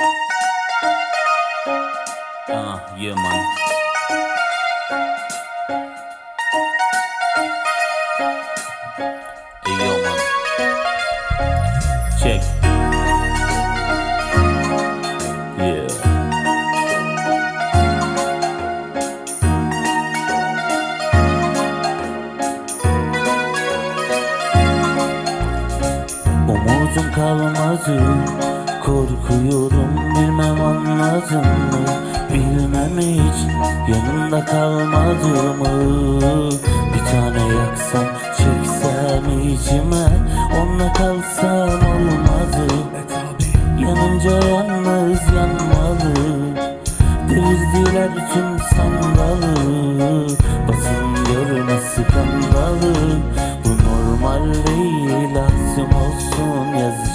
Uh, yeah, man. Check. Yeah. Umudum kalmadı Korkuyorum bilmem anladın mı? Bilmem hiç yanımda kalmadı mı? Bir tane yaksam çeksem içime Onunla kalsam olmadı. Yanınca yalnız yanmalı. Devirdiler tüm sandalı. Basın görmesi kandalı. Bu normal değil lazım olsun yazacağım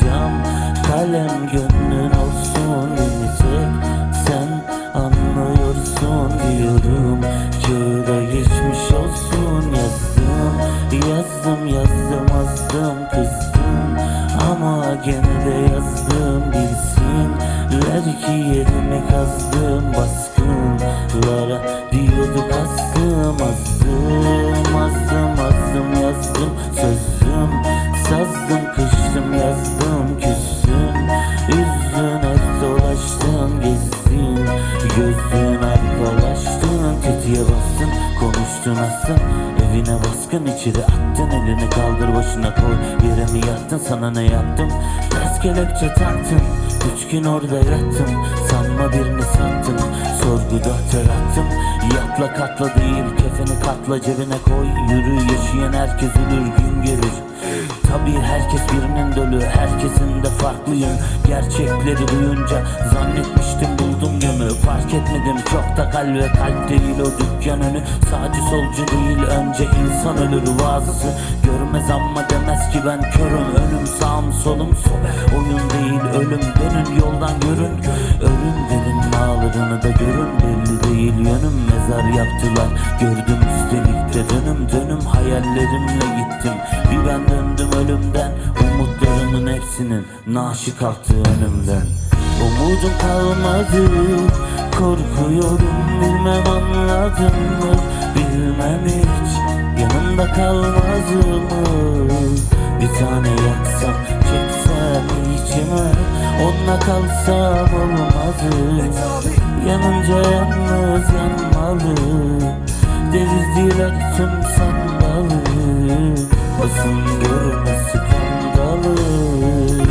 gene de yazdım bilsinler ki yerimi kazdım Baskınlara diyorduk astım azdım Azdım azdım yazdım sözüm. Sazdım kıştım yazdım küstüm Üzdün hep dolaştın gezdin Gözün arkalaştın tetiğe bastın Konuştun astın evine baskın içeri attın Elini kaldır başına koy. Yere mi yattın sana ne yaptım? Ters kelepçe taktın? Üç gün orada yattım. Sanma birini sattım. Sorguda ter attım. Yatla katla değil kefeni katla cebine koy. Yürü yaşayan herkes ölür gün gelir Tabii herkes birinin dölü Herkesin de farklıyım. Gerçekleri duyunca Zannetmiştim buldum yönü. Fark etmedim çok da kalbe kalp değil o dükkan önü. Sağcı solcu değil önce insan ölür Bazısı görmez ama demez ki ben körüm. Önüm sağım solum sol Oyun değil ölüm dönün yoldan görün Ölüm derin ağlarını da görün Belli değil yönüm mezar yaptılar Gördüm üstelik de dönüm dönüm Hayallerimle gittim. Bir ben döndüm ölümden Umutlarımın hepsinin Naşı kalktı önümden. Umudum kalmadı Korkuyorum bilmem anladın mı? Bilmem hiç yanımda kalmadı mı? Bir tane yaksam çeksem içime Onunla kalsam olmadı Yanınca yalnız yanmalı. Devirdiler tüm sandalı. Basın görmesi kandalı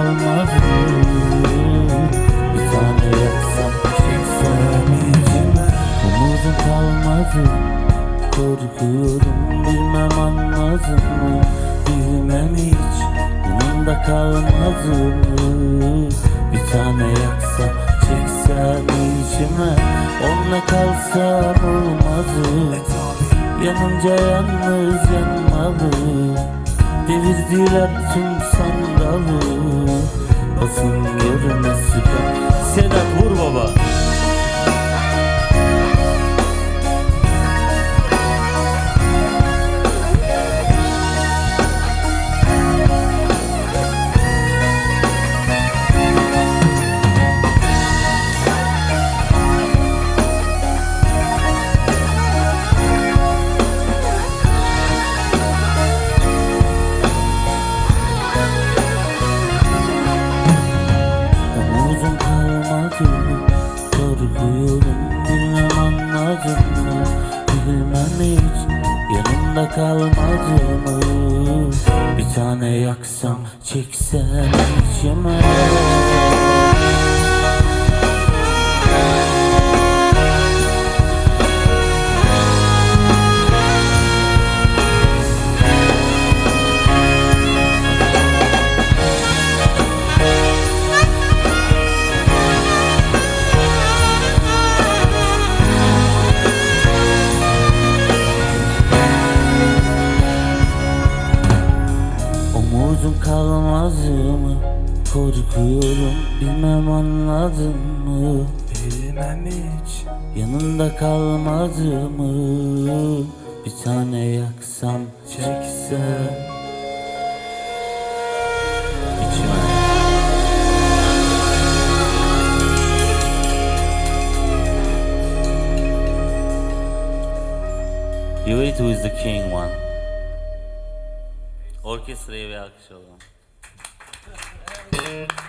Bir tane yaksam çeksem içime Umudum kalmadı Korkuyorum bilmem anladın mı Bilmem hiç yanımda kalmadı mı Bir tane yaksam çeksem içime. Onunla kalsam olmadı Yanınca yalnız yanmalı Devirdiler tüm sandalı Basın görmesi kalmadı mı Bir tane yaksam çeksem Korkuyorum bilmem anladın mı? Bilmem hiç Yanında kalmaz mı? Bir tane yaksam çeksem who is the king one. Orkestraya bir alkış alalım. Yeah.